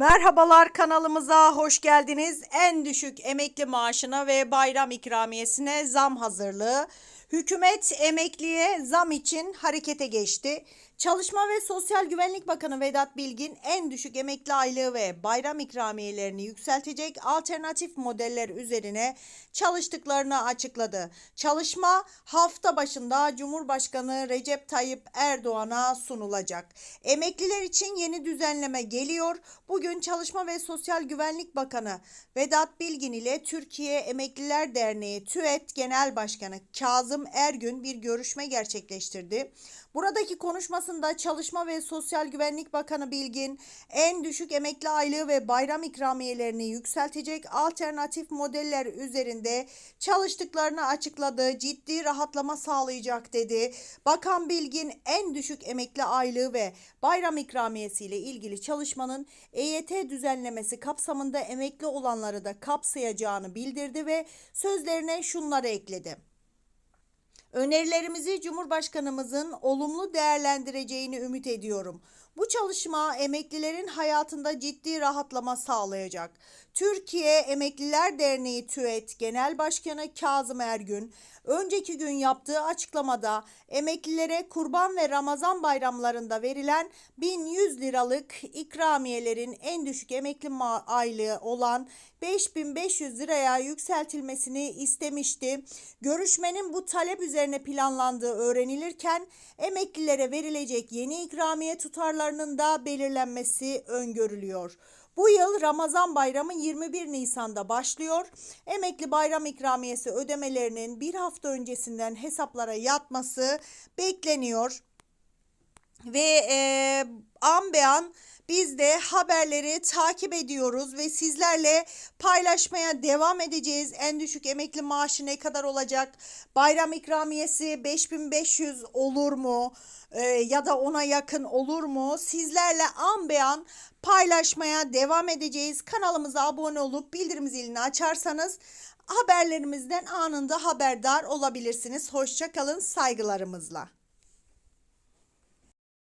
Merhabalar kanalımıza hoş geldiniz. En düşük emekli maaşına ve bayram ikramiyesine zam hazırlığı. Hükümet emekliye zam için harekete geçti. Çalışma ve Sosyal Güvenlik Bakanı Vedat Bilgin en düşük emekli aylığı ve bayram ikramiyelerini yükseltecek alternatif modeller üzerine çalıştıklarını açıkladı. Çalışma hafta başında Cumhurbaşkanı Recep Tayyip Erdoğan'a sunulacak. Emekliler için yeni düzenleme geliyor. Bugün Çalışma ve Sosyal Güvenlik Bakanı Vedat Bilgin ile Türkiye Emekliler Derneği TÜET Genel Başkanı Kazım Ergün bir görüşme gerçekleştirdi. Buradaki konuşmasında Çalışma ve Sosyal Güvenlik Bakanı Bilgin en düşük emekli aylığı ve bayram ikramiyelerini yükseltecek alternatif modeller üzerinde çalıştıklarını açıkladı. Ciddi rahatlama sağlayacak dedi. Bakan Bilgin en düşük emekli aylığı ve bayram ikramiyesi ile ilgili çalışmanın EYT düzenlemesi kapsamında emekli olanları da kapsayacağını bildirdi ve sözlerine şunları ekledi. Önerilerimizi Cumhurbaşkanımızın olumlu değerlendireceğini ümit ediyorum. Bu çalışma emeklilerin hayatında ciddi rahatlama sağlayacak. Türkiye Emekliler Derneği TÜET Genel Başkanı Kazım Ergün önceki gün yaptığı açıklamada emeklilere Kurban ve Ramazan bayramlarında verilen 1100 liralık ikramiyelerin en düşük emekli aylığı olan 5500 liraya yükseltilmesini istemişti. Görüşmenin bu talep üzerine planlandığı öğrenilirken emeklilere verilecek yeni ikramiye tutarlarının da belirlenmesi öngörülüyor. Bu yıl Ramazan bayramı 21 Nisan'da başlıyor. Emekli bayram ikramiyesi ödemelerinin bir hafta öncesinden hesaplara yatması bekleniyor. Ve e, an be an biz de haberleri takip ediyoruz ve sizlerle paylaşmaya devam edeceğiz. En düşük emekli maaşı ne kadar olacak? Bayram ikramiyesi 5500 olur mu? E, ya da ona yakın olur mu? Sizlerle an be an paylaşmaya devam edeceğiz. Kanalımıza abone olup bildirim zilini açarsanız haberlerimizden anında haberdar olabilirsiniz. Hoşça kalın saygılarımızla.